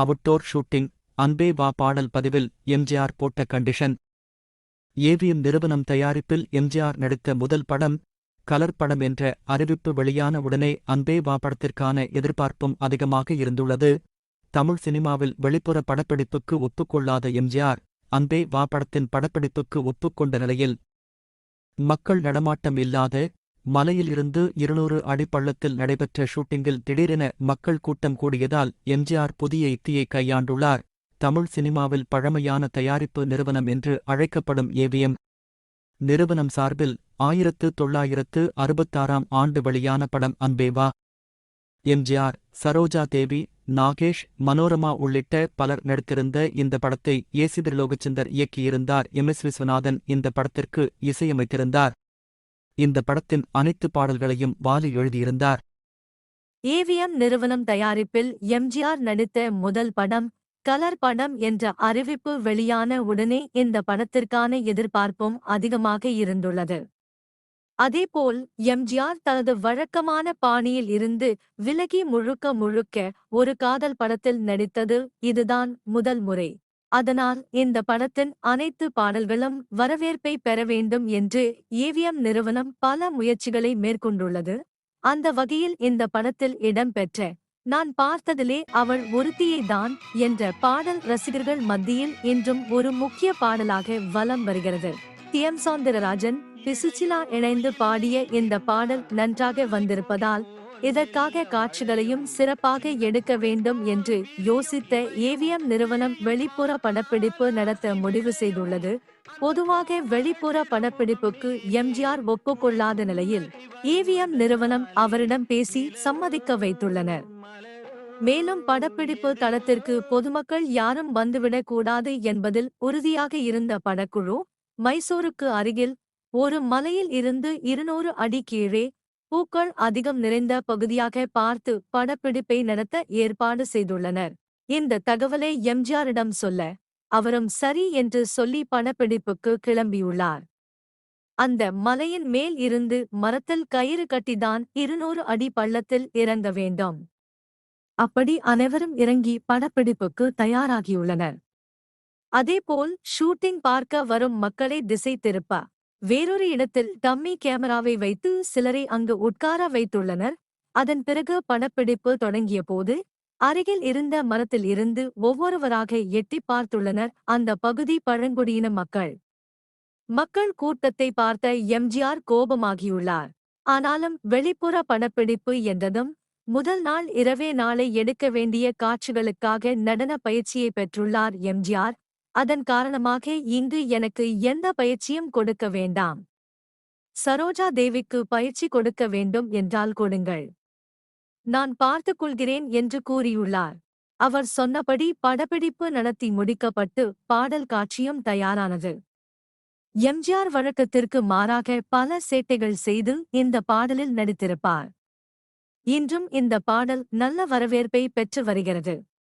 Outdoor shooting அன்பே வா பாடல் பதிவில் எம்ஜிஆர் போட்ட கண்டிஷன். ஏவிஎம் நிறுவனம் தயாரிப்பில் எம்ஜிஆர் நடித்த முதல் படம் கலர் படம் என்ற அறிவிப்பு வெளியான உடனே அன்பே வா படத்திற்கான எதிர்பார்ப்பும் அதிகமாக இருந்துள்ளது. தமிழ் சினிமாவில் வெளிப்புற படப்பிடிப்புக்கு ஒப்புக்கொள்ளாத எம்ஜிஆர் அன்பே வா படத்தின் படப்பிடிப்புக்கு ஒப்புக்கொண்ட நிலையில். மக்கள் நடமாட்டம் இல்லாத மலையில் இருந்து இருநூறு அடி பள்ளத்தில் நடைபெற்ற ஷூட்டிங்கில் திடீரென மக்கள் கூட்டம் கூடியதால் எம்ஜிஆர் புதிய யுக்தியை கையாண்டுள்ளார். தமிழ் சினிமாவில் பழமையான தயாரிப்பு நிறுவனம் என்று அழைக்கப்படும் ஏவிஎம் நிறுவனம் சார்பில் ஆயிரத்து தொள்ளாயிரத்து அறுபத்தாறாம் ஆண்டு வெளியான படம் அன்பேவா. எம்ஜிஆர் சரோஜா தேவி நாகேஷ் மனோரமா உள்ளிட்ட பலர் நடித்திருந்த இந்த படத்தை ஏசி திரிலோகச்சந்தர் இயக்கியிருந்தார். எம் எஸ் விஸ்வநாதன் இந்த படத்திற்கு இசையமைத்திருந்தார். இந்த படத்தின் அனைத்து பாடல்களையும் வாலி எழுதியிருந்தார். ஏவிஎம் நிறுவனம் தயாரிப்பில் எம்ஜிஆர் நடித்த முதல் படம் கலர் படம் என்ற அறிவிப்பு வெளியான உடனே இந்த படத்திற்கான எதிர்பார்ப்பும் அதிகமாக இருந்துள்ளது. அதேபோல் எம்ஜிஆர் தனது வழக்கமான பாணியில் இருந்து விலகி முழுக்க முழுக்க ஒரு காதல் படத்தில் நடித்தது இதுதான் முதல் முறை. அதனால் இந்த படத்தின் அனைத்து பாடல்களும் வரவேற்பை பெற வேண்டும் என்று ஏவிஎம் நிறுவனம் பல முயற்சிகளை மேற்கொண்டுள்ளது. அந்த வகையில் இந்த படத்தில் இடம்பெற்ற நான் பார்த்ததிலே அவள் ஒருத்தியை தான் என்ற பாடல் ரசிகர்கள் மத்தியில் இன்றும் ஒரு முக்கிய பாடலாக வலம் வருகிறது. டி. எம். சௌந்தரராஜன் பிசுச்சிலா இணைந்து பாடிய இந்த பாடல் நன்றாக வந்திருப்பதால் இதற்காக காட்சிகளையும் சிறப்பாக எடுக்க வேண்டும் என்று யோசித்த ஏவிஎம் நிறுவனம் வெளிப்புற படப்பிடிப்பு நடத்த முடிவு செய்துள்ளது. பொதுவாக வெளிப்புற படப்பிடிப்புக்கு எம்ஜிஆர் ஒப்புக்கொள்ளாத நிலையில் ஏவிஎம் நிறுவனம் அவரிடம் பேசி சம்மதிக்க வைத்துள்ளனர். மேலும் படப்பிடிப்பு தளத்திற்கு பொதுமக்கள் யாரும் வந்துவிடக் கூடாது என்பதில் உறுதியாக இருந்த படக்குழு மைசூருக்கு அருகில் ஒரு மலையில் இருந்து இருநூறு அடி கீழே பூக்கள் அதிகம் நிறைந்த பகுதியாக பார்த்து படப்பிடிப்பை நடத்த ஏற்பாடு செய்துள்ளனர். இந்த தகவலை எம்ஜிஆரிடம் சொல்ல அவரும் சரி என்று சொல்லி படப்பிடிப்புக்கு கிளம்பியுள்ளார். அந்த மலையின் மேல் இருந்து மரத்தில் கயிறு கட்டிதான் இருநூறு அடி பள்ளத்தில் இறங்க வேண்டும். அப்படி அனைவரும் இறங்கி படப்பிடிப்புக்கு தயாராகியுள்ளனர். அதேபோல் ஷூட்டிங் பார்க்க வரும் மக்களை திசை திருப்ப வேறொரு இடத்தில் டம்மி கேமராவை வைத்து சிலரை அங்கு உட்கார வைத்துள்ளனர். அதன் பிறகு படப்பிடிப்பு தொடங்கிய போது அருகில் இருந்த மரத்தில் இருந்து ஒவ்வொருவராக எட்டி பார்த்துள்ளனர் அந்த பகுதி பழங்குடியின மக்கள். மக்கள் கூட்டத்தை பார்த்த எம்ஜிஆர் கோபமாகியுள்ளார். ஆனாலும் வெளிப்புற படப்பிடிப்பு என்றதும் முதல் நாள் இரவே நாளை எடுக்க வேண்டிய காட்சிகளுக்காக நடன பயிற்சியை பெற்றுள்ளார் எம்ஜிஆர் அதன் காரணமாக இங்கு எனக்கு எந்த பயிற்சியும் கொடுக்க வேண்டாம். சரோஜா தேவிக்கு பயிற்சி கொடுக்க வேண்டும் என்றால் கொடுங்கள். நான் பார்த்துக் கொள்கிறேன் என்று கூறியுள்ளார். அவர் சொன்னபடி படப்பிடிப்பு நடத்தி முடிக்கப்பட்டு பாடல் காட்சியும் தயாரானது. எம்ஜிஆர் வழக்கத்திற்கு மாறாக பல சேட்டைகள் செய்து இந்த பாடலில் நடித்திருப்பார். இன்றும் இந்த பாடல் நல்ல வரவேற்பை பெற்று வருகிறது.